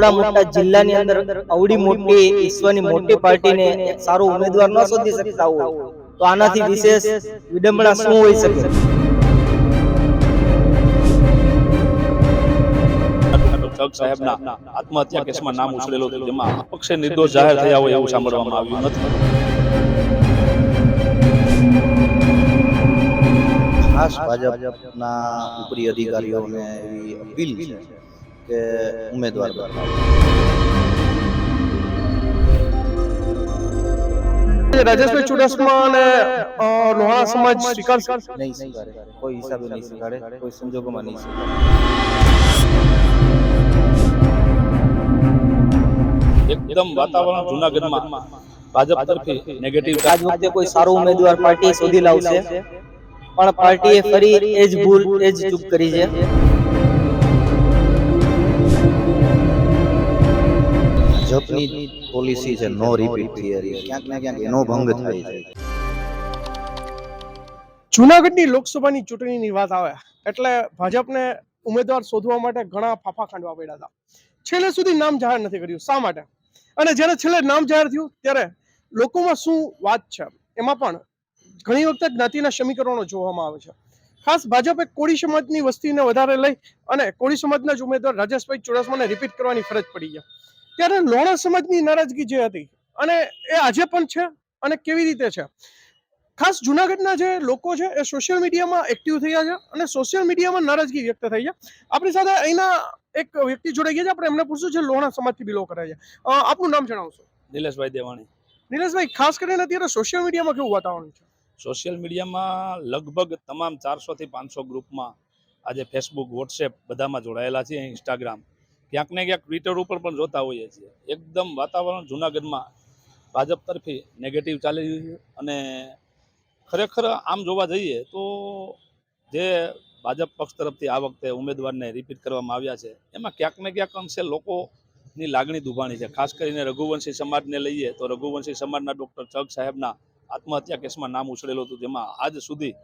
અવડા મોટા જિલ્લાની અંદર અવડી મોટી ઈશ્વરની મોટી પાર્ટીને એક સારો ઉમેદવાર ન શોધી શકતા હોય. તો આનાથી વિશેષ વિડંબના શું હોઈ શકે? જગ સાહેબના આત્મહત્યા કેસમાં નામ ઉછળેલું હતું જેમાં અપક્ષે નિર્દોષ જાહેર થયા હોય એવું સાંભળવામાં આવ્યું નથી. ખાસ ભાજપના ઉપરી અધિકારીઓને એવી અપીલ છે કે ઉમેદવાર રાજેશભાઈ ચુડાસમા અને લોહાણા સમાજ સ્વીકારશે નહીં સ્વીકારે કોઈ હિસાબે નહીં સ્વીકારે કોઈ સંજોગોમાં નહીં સ્વીકારે એકદમ વાતાવરણ જુનાગઢમાં ભાજપ તરફી નેગેટિવ આજ વખતે કોઈ સારો ઉમેદવાર પાર્ટી શોધી લાવશે. પણ પાર્ટીએ ફરી એ જ ભૂલ એ જ ચૂક કરી છે. ભાજપની પોલિસી છે નો રિપીટ થિયરી ક્યાંક ને ક્યાંક એનો ભંગ થાય છે. જુનાગઢની લોકસભાની ચૂંટણીની વાત આવે એટલે ભાજપને ઉમેદવાર શોધવા માટે ઘણા ફાફા ખાંડવા પડ્યા હતા. છેલ્લે સુધી નામ જાહેર નથી કર્યું. શા માટે? અને જ્યારે છેલ્લે નામ જાહેર થયું ત્યારે લોકોમાં શું વાત છે? એમાં પણ ઘણી વખત જ્ઞાતિના સમીકરણો જોવામાં આવે છે. ખાસ ભાજપે કોળી સમાજની વસ્તીને વધારે લઈ અને કોળી સમાજના જ ઉમેદવાર રાજેશભાઈ ચુડાસમાને રિપીટ કરવાની ફરજ પડી છે. ત્યારે લોણા સમાજની નારાજગી જે હતી અને એ આજે પણ છે અને કેવી રીતે છે? ખાસ જુનાગઢના જે લોકો છે એ સોશિયલ મીડિયામાં એક્ટિવ થયા છે અને સોશિયલ મીડિયામાં નારાજગી વ્યક્ત થઈ છે. આપણી સાથે અહીંના એક વ્યક્તિ જોડાઈ ગયા છે. આપણે એમને પૂછ્યું છે લોણા સમાજથી બિલો કરે છે. આપનું નામ જણાવશો? નિલેશભાઈ દેવાણી. નિલેશભાઈ ખાસ કરીને અત્યારે સોશિયલ મીડિયામાં કેવું વાતાવરણ છે? સોશિયલ મીડિયામાં લગભગ તમામ ચારસો થી પાંચસો ગ્રુપમાં આજે ફેસબુક વોટ્સએપ બધામાં જોડાયેલા છે ઇન્સ્ટાગ્રામ ક્યાંક ને ક્યાંક ટ્વિટર ઉપર પણ જોતા હોઈએ છીએ. એકદમ વાતાવરણ જુનાગઢમાં ભાજપ તરફી નેગેટિવ ચાલી રહ્યું છે અને ખરેખર આમ જોવા જઈએ તો જે ભાજપ પક્ષ તરફથી આ વખતે ઉમેદવારને રિપીટ કરવામાં આવ્યા છે, એમાં ક્યાંક ને ક્યાંક અંશે લોકોની લાગણી દુભાણી છે. ખાસ કરીને રઘુવંશી સમાજને લઈએ તો રઘુવંશી સમાજના ડૉક્ટર ચગ સાહેબના આત્મહત્યા કેસમાં નામ ઉછળેલું હતું. જેમાં આજ સુધી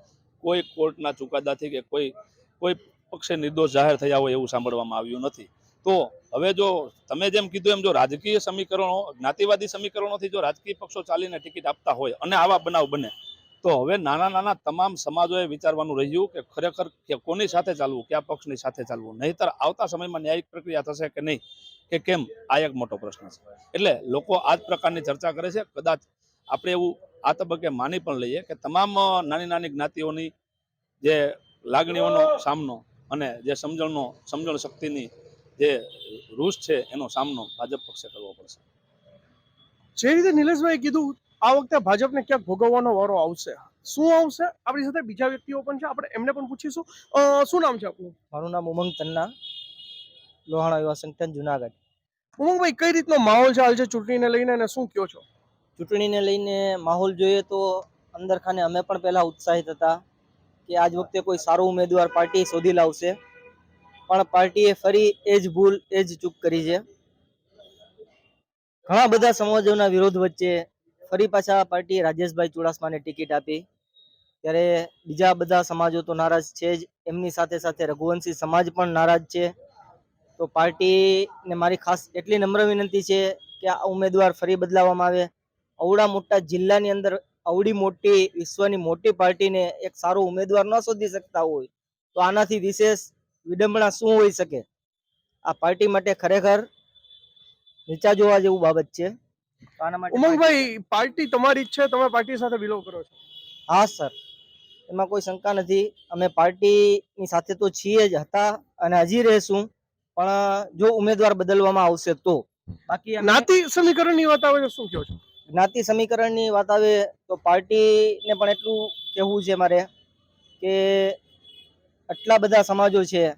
કોઈ કોર્ટના ચુકાદાથી કે કોઈ કોઈ પક્ષે નિર્દોષ જાહેર થયા હોય એવું સાંભળવામાં આવ્યું નથી. તો હવે જો તમે જેમ કીધું એમ જો રાજકીય સમીકરણો, જ્ઞાતિવાદી સમીકરણોથી જો રાજકીય પક્ષો ચાલીને ટિકિટ આપતા હોય અને આવા બનાવ બને, તો હવે નાના નાના તમામ સમાજોએ વિચારવાનું રહ્યું કે ખરેખર કે કોની સાથે ચાલવું, કયા પક્ષની સાથે ચાલવું? નહીતર આવતા સમયમાં ન્યાયિક પ્રક્રિયા થશે કે નહીં? કે કેમ? આ એક મોટો પ્રશ્ન છે. એટલે લોકો આ જ પ્રકારની ચર્ચા કરે છે. કદાચ આપણે એવું આ તબક્કે માની પણ લઈએ કે તમામ નાની નાની જ્ઞાતિઓની જે લાગણીઓનો સામનો અને જે સમજણનો, સમજણ શક્તિની જે રૂસ છે એનો સામનો ભાજપ પક્ષે કરવો પડશે. જે રીતે નિલેશભાઈ કીધું આ વખતે ભાજપને ક્યાંક ભોગવવાનો વારો આવશે. શું આવશે? આપણી સાથે બીજા વ્યક્તિઓ પણ છે. આપણે એમને પણ પૂછીશું. શું નામ છે આપનું? મારું નામ ઉમંગ તન્ના લોહાણા યુવા સંગઠન જુનાગઢ. ઉમંગભાઈ કઈ રીતનો માહોલ છે હાલ છે ચૂંટણીને લઈને અને શું કયો છો? ચૂંટણીને લઈને માહોલ જોઈએ તો અંદર ખાને અમે પણ પહેલા ઉત્સાહિત હતા કે આજ વખતે કોઈ સારો ઉમેદવાર પાર્ટી શોધી લાવશે. પણ પાર્ટીએ ફરી એ જ ભૂલ, એ જ ચૂક કરી છે. ઘણા બધા સમાજોના વિરોધ વચ્ચે ફરી પાછા પાર્ટીએ રાજેશભાઈ ચુડાસમાને ટિકિટ આપી. ત્યારે બીજા બધા સમાજો તો નારાજ છે જ. એમની સાથે સાથે રઘુવંશી સમાજ પણ નારાજ છે. તો પાર્ટીને મારી ખાસ એટલી નમ્ર વિનંતી છે કે આ ઉમેદવાર ફરી બદલાવવામાં આવે. અવડા મોટા જિલ્લાની અંદર અવડી મોટી, વિશ્વની મોટી પાર્ટીને એક સારો ઉમેદવાર ન શોધી શકતા હોય તો આનાથી વિશેષ વિડંબના શું હોઈ શકે? આ પાર્ટી માટે ખરેખર નીચા જોવા જેવું બાબત છે. ઉમંગભાઈ પાર્ટી તમારી જ છે તમે પાર્ટી સાથે બિલોંગ કરો છો. હા સર. એમાં કોઈ શંકા નથી. અમે પાર્ટીની સાથે તો છીએ જ હતા અને હજી રહેશું. પણ જો ઉમેદવાર બદલવામાં આવશે તો? બાકી જ્ઞાતિ સમીકરણની વાત આવે છે શું કહો છો? જ્ઞાતિ સમીકરણની વાત આવે તો પાર્ટીને પણ એટલું કહેવું છે મારે કે આટલા બધા સમાજો છે.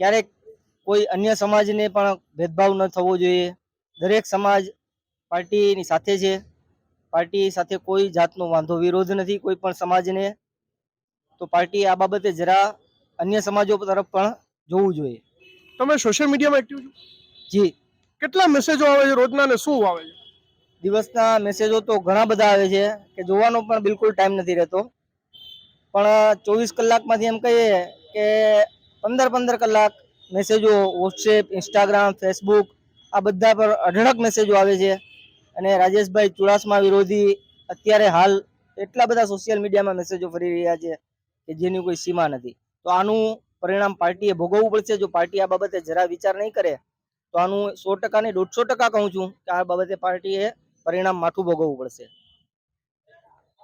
ક્યારેક કોઈ અન્ય સમાજને પણ ભેદભાવ ન થવો જોઈએ. દરેક સમાજ પાર્ટીની સાથે છે. પાર્ટી સાથે કોઈ જાતનો વાંધો વિરોધ નથી કોઈ પણ સમાજને. તો પાર્ટી આ બાબતે જરા અન્ય સમાજો તરફ પણ જોવું જોઈએ. તમે સોશિયલ મીડિયામાં એક્ટિવ છો? જી. કેટલા મેસેજો આવે છે રોજના ને શું આવે છે? દિવસના મેસેજો તો ઘણા બધા આવે છે કે જોવાનો પણ બિલકુલ ટાઈમ નથી રહેતો. પણ ચોવીસ કલાકમાંથી એમ કહીએ કે પંદર પંદર કલાક મેસેજો વોટ્સએપ ઇન્સ્ટાગ્રામ ફેસબુક આ બધા પર અઢળક મેસેજો આવે છે. અને રાજેશભાઈ ચુડાસમા વિરોધી અત્યારે હાલ એટલા બધા સોશિયલ મીડિયામાં મેસેજો ફરી રહ્યા છે કે જેની કોઈ સીમા નથી. તો આનું પરિણામ પાર્ટીએ ભોગવવું પડશે. જો પાર્ટી આ બાબતે જરા વિચાર નહીં કરે, તો આનું સો ટકા ને દોઢસો ટકા કહું છું કે આ બાબતે પાર્ટીએ પરિણામ માથું ભોગવવું પડશે.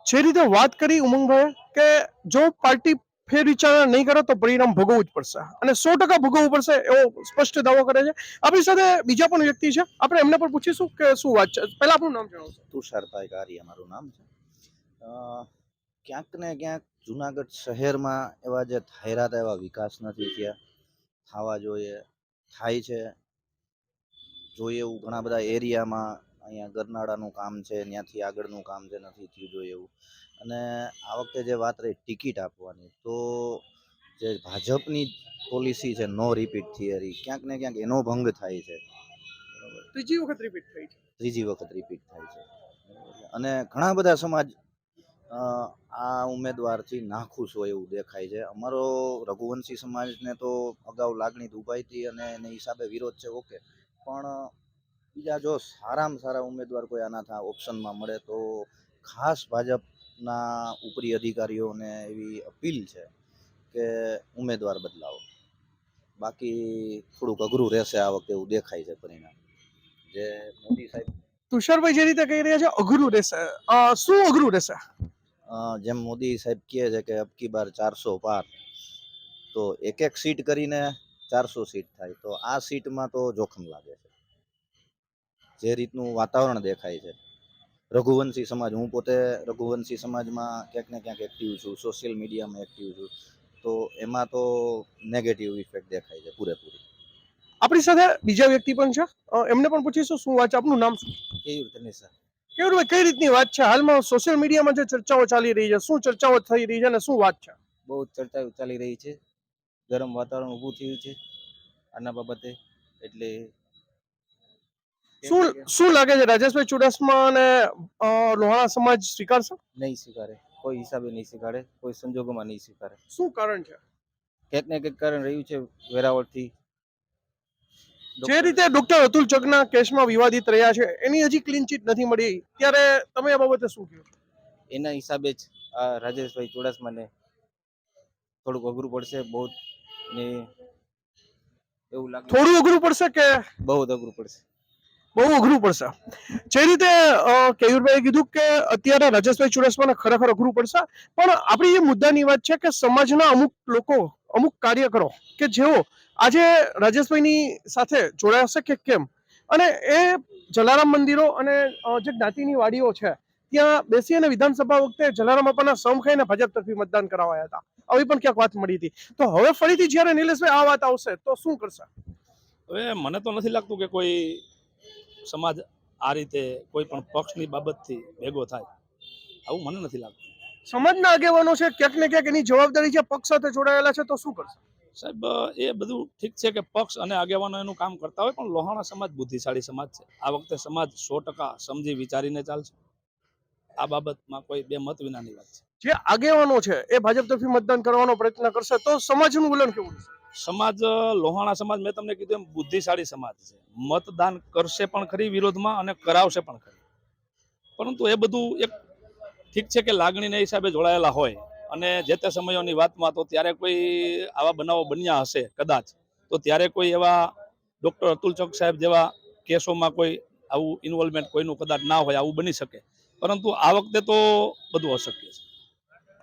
જે રીતે વાત કરી ઉમંગભાઈ કે જો પાર્ટી ફેર વિચારણા નહીં કરે તો પરિણામ ભોગવવું જ પડશે. અને સો ટકા ભોગવવું પડશે એવો સ્પષ્ટ દાવો કરે છે. આપણી સાથે બીજા પણ વ્યક્તિ છે. આપણે એમને પણ પૂછીશું કે શું વાત છે. પહેલા આપણું નામ જણાવશો તુષારભાઈ કારિયા મારું નામ છે. ક્યાંક ને ક્યાંક જુનાગઢ શહેરમાં એવા જે થાયરા એવા વિકાસ નથી થયા. થવા જોઈએ, થાય છે. જોઈએ એવું ઘણા બધા એરિયામાં અહીંયા ગરનાળાનું કામ છે ત્યાંથી આગળનું કામ છે નથી થયું જોઈએ એવું. અને આ વખતે જે વાત રહી ટિકિટ આપવાની તો જે ભાજપની પોલિસી છે નો રિપીટ થિયરી ક્યાંક ને ક્યાંક એનો ભંગ થાય છે. ત્રીજી વખત રિપીટ થાય છે. ત્રીજી વખત રિપીટ થાય છે. અને ઘણા બધા સમાજ આ ઉમેદવારથી નાખુશ હોય એવું દેખાય છે. અમારો રઘુવંશી સમાજને તો અગાઉ લાગણી દુભાઈ હતી અને એને હિસાબે વિરોધ છે ઓકે. પણ બીજા જો સારામાં સારા ઉમેદવાર કોઈ આના ઓપ્શનમાં મળે તો ખાસ ભાજપના ઉપરી અધિકારીઓને એવી અપીલ છે કે ઉમેદવાર બદલાવો. બાકી થોડુંક અઘરું રહેશે આ વખતે એવું દેખાય છે પરિણામ. જે મોદી સાહેબ તુષારભાઈ જે રીતે કહી રહ્યા છે અઘરું રહેશે. શું અઘરું રહેશે? જેમ મોદી સાહેબ કહે છે કે અબકી બાર ચારસો પાર તો એક એક સીટ કરીને ચારસો સીટ થાય તો આ સીટમાં તો જોખમ લાગે છે. જે રીતનું વાતાવરણ દેખાય છે. રઘુવંશી સમાજ હું પોતે રઘુવંશી સમાજમાં ક્યાંક ને ક્યાંક એક્ટિવ છું સોશિયલ મીડિયામાં એક્ટિવ છું. તો એમાં તો નેગેટિવ ઇફેક્ટ દેખાય છે પૂરેપૂરી. આપણી સાથે બીજા વ્યક્તિ પણ છે. એમને પણ પૂછીશું શું વાત છે આપનું નામ શું? કેવી રીતે સર કેવું ભાઈ કઈ રીતની વાત છે? હાલમાં સોશિયલ મીડિયામાં જે ચર્ચાઓ ચાલી રહી છે શું ચર્ચાઓ થઈ રહી છે અને શું વાત છે? બહુ ચર્ચાઓ ચાલી રહી છે. ગરમ વાતાવરણ ઊભું થયું છે. આના બાબતે એટલે શું શું લાગે છે? રાજેશભાઈ ચુડાસમા અને લોહાણા સમાજ સ્વીકારશે? નહીં સ્વીકારે. કોઈ હિસાબે નહીં સ્વીકારે. કોઈ સંજોગોમાં નહીં સ્વીકારે. શું કારણ છે? કંઈક ને કંઈક કારણ રહ્યું છે વેરાવળથી. જે રીતે ડોક્ટર અતુલ ચગના કેસમાં વિવાદિત રહ્યા છે એની હજી ક્લીન ચીટ નથી મળી. ત્યારે તમે આ બાબતે શું કહો એના હિસાબે જ આ રાજેશભાઈ ચુડાસમાને થોડુંક અઘરું પડશે બહુ ને એવું લાગે થોડું અઘરું પડશે કે બહુ અઘરું પડશે. બહુ અઘરું પડશે. જે રીતે કેયુરભાઈએ કીધું કે અત્યારે રાજેશભાઈ ચુડાસમાને ખરેખર અઘરું પડશે, પણ આપણી એ મુદ્દાની વાત છે કે સમાજના અમુક લોકો, અમુક કાર્યકરો કે જેઓ આજે રાજેશભાઈની સાથે જોડાશે કે કેમ? અને એ જલારામ મંદિરો અને જે જ્ઞાતિની વાડીઓ છે, ત્યાં બેસી અને વિધાનસભા વખતે જલારામ બાપાના સમ ખાઈને ભાજપ તરફી મતદાન કરાવાયા હતા. આવી પણ ક્યાંક વાત મળી હતી. તો હવે ફરીથી જ્યારે નિલેશભાઈ આ વાત આવશે, તો શું કરશે? હવે મને તો નથી લાગતું કે કોઈ સમાજ આ રીતે કોઈ પણ પક્ષની બાબતથી ભેગો થાય આવું મને નથી લાગતું. સમાજના આગેવાનો છે ક્યાંક ને ક્યાંક એની જવાબદારી છે પક્ષ સાથે જોડાયેલા છે તો શું કરશે? સાહેબ એ બધું ઠીક છે કે પક્ષ અને આગેવાનો એનું કામ કરતા હોય પણ લોહાણા સમાજ બુદ્ધિશાળી સમાજ છે. આ વખતે સમાજ સો ટકા સમજી વિચારીને ચાલશે. આ બાબતમાં કોઈ બે મત વિનાની વાત છે. જે આગેવાનો છે એ ભાજપ તરફી મતદાન કરવાનો પ્રયત્ન કરશે તો સમાજનું વલણ કેવું રહેશે? સમાજ લોહાણા સમાજ, મેં તમને કીધું એમ બુદ્ધિશાળી સમાજ છે. મતદાન કરશે પણ ખરી વિરોધમાં અને કરાવશે પણ ખરી. પરંતુ એ બધું એક ઠીક છે કે લાગણીના હિસાબે જોડાયેલા હોય અને જે તે સમયોની વાતમાં તો ત્યારે કોઈ આવા બનાવો બન્યા હશે કદાચ, તો ત્યારે કોઈ એવા ડૉક્ટર અતુલ ચોક સાહેબ જેવા કેસોમાં કોઈ આવું ઇન્વોલ્વમેન્ટ કોઈનું કદાચ ના હોય, આવું બની શકે. પરંતુ આ વખતે તો બધું અશક્ય છે.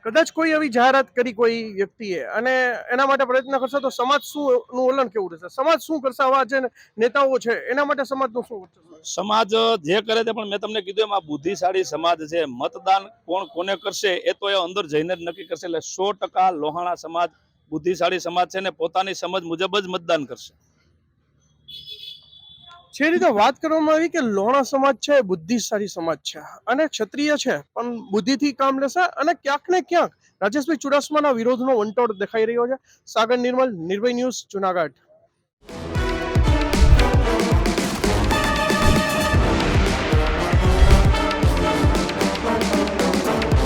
કદાચ કોઈ એવી જાહેરાત કરી કોઈ વ્યક્તિએ અને એના માટે પ્રયત્ન કરશે તો સમાજ શું નું વલણ કેવું રહેશે? સમાજ શું કરશે? આવા જે નેતાઓ છે, એના માટે સમાજનું શું સમાજ જે કરે તે પણ મેં તમને કીધું એમાં બુદ્ધિશાળી સમાજ છે. મતદાન કોણ કોને કરશે એ તો એ અંદર જઈને જ નક્કી કરશે. એટલે સો ટકા લોહાણા સમાજ બુદ્ધિશાળી સમાજ છે ને પોતાની સમજ મુજબ જ મતદાન કરશે. જે રીતે વાત કરવામાં આવી કે લોણા સમાજ છે, બુદ્ધિશાળી સમાજ છે. અને ક્ષત્રિય છે, પણ બુદ્ધિથી કામ લેશે અને ક્યાંક ને ક્યાંક રાજેશભાઈ ચુડાસમાના વિરોધનો વંટોળ દેખાઈ રહ્યો છે. સાગર નિર્મલ, નિર્ભય ન્યૂઝ, જુનાગઢ.